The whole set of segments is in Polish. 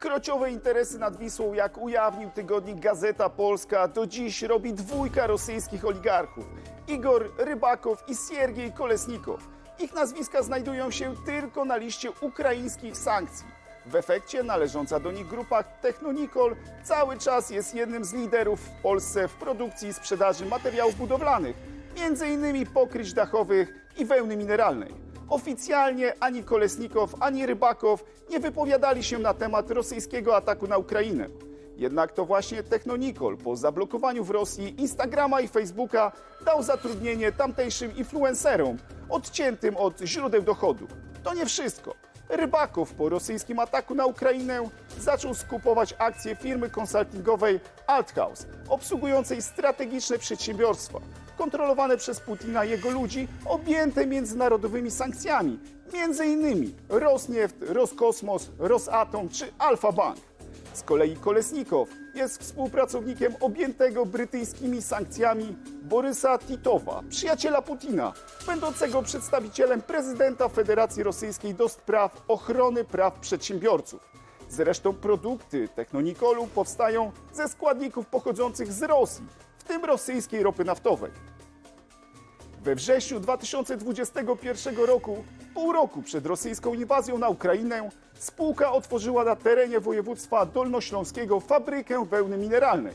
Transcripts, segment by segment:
Krociowe interesy nad Wisłą, jak ujawnił tygodnik Gazeta Polska, do dziś robi dwójka rosyjskich oligarchów. Igor Rybakow i Siergiej Kolesnikow. Ich nazwiska znajdują się tylko na liście ukraińskich sankcji. W efekcie należąca do nich grupa Technonikol cały czas jest jednym z liderów w Polsce w produkcji i sprzedaży materiałów budowlanych, innymi pokryć dachowych i wełny mineralnej. Oficjalnie ani Kolesnikow, ani Rybakow nie wypowiadali się na temat rosyjskiego ataku na Ukrainę. Jednak to właśnie Technonikol po zablokowaniu w Rosji Instagrama i Facebooka dał zatrudnienie tamtejszym influencerom odciętym od źródeł dochodu. To nie wszystko. Rybakow po rosyjskim ataku na Ukrainę zaczął skupować akcje firmy konsultingowej Althaus, obsługującej strategiczne przedsiębiorstwa, kontrolowane przez Putina i jego ludzi, objęte międzynarodowymi sankcjami, między innymi Rosnieft, Roskosmos, Rosatom czy Alfa Bank. Z kolei Kolesnikow jest współpracownikiem objętego brytyjskimi sankcjami Borysa Titowa, przyjaciela Putina, będącego przedstawicielem prezydenta Federacji Rosyjskiej do spraw ochrony praw przedsiębiorców. Zresztą produkty Technonikolu powstają ze składników pochodzących z Rosji, w tym rosyjskiej ropy naftowej. We wrześniu 2021 roku, pół roku przed rosyjską inwazją na Ukrainę, spółka otworzyła na terenie województwa dolnośląskiego fabrykę wełny mineralnej,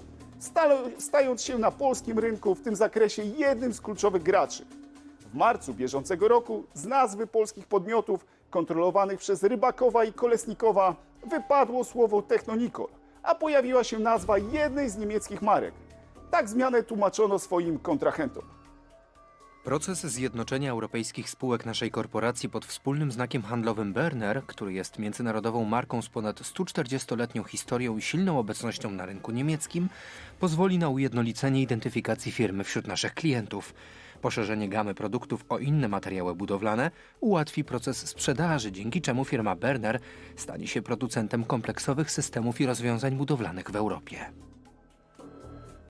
stając się na polskim rynku w tym zakresie jednym z kluczowych graczy. W marcu bieżącego roku z nazwy polskich podmiotów kontrolowanych przez Rybakowa i Kolesnikowa wypadło słowo Technonikol, a pojawiła się nazwa jednej z niemieckich marek. Tak zmianę tłumaczono swoim kontrahentom. Proces zjednoczenia europejskich spółek naszej korporacji pod wspólnym znakiem handlowym Berner, który jest międzynarodową marką z ponad 140-letnią historią i silną obecnością na rynku niemieckim, pozwoli na ujednolicenie identyfikacji firmy wśród naszych klientów. Poszerzenie gamy produktów o inne materiały budowlane ułatwi proces sprzedaży, dzięki czemu firma Berner stanie się producentem kompleksowych systemów i rozwiązań budowlanych w Europie.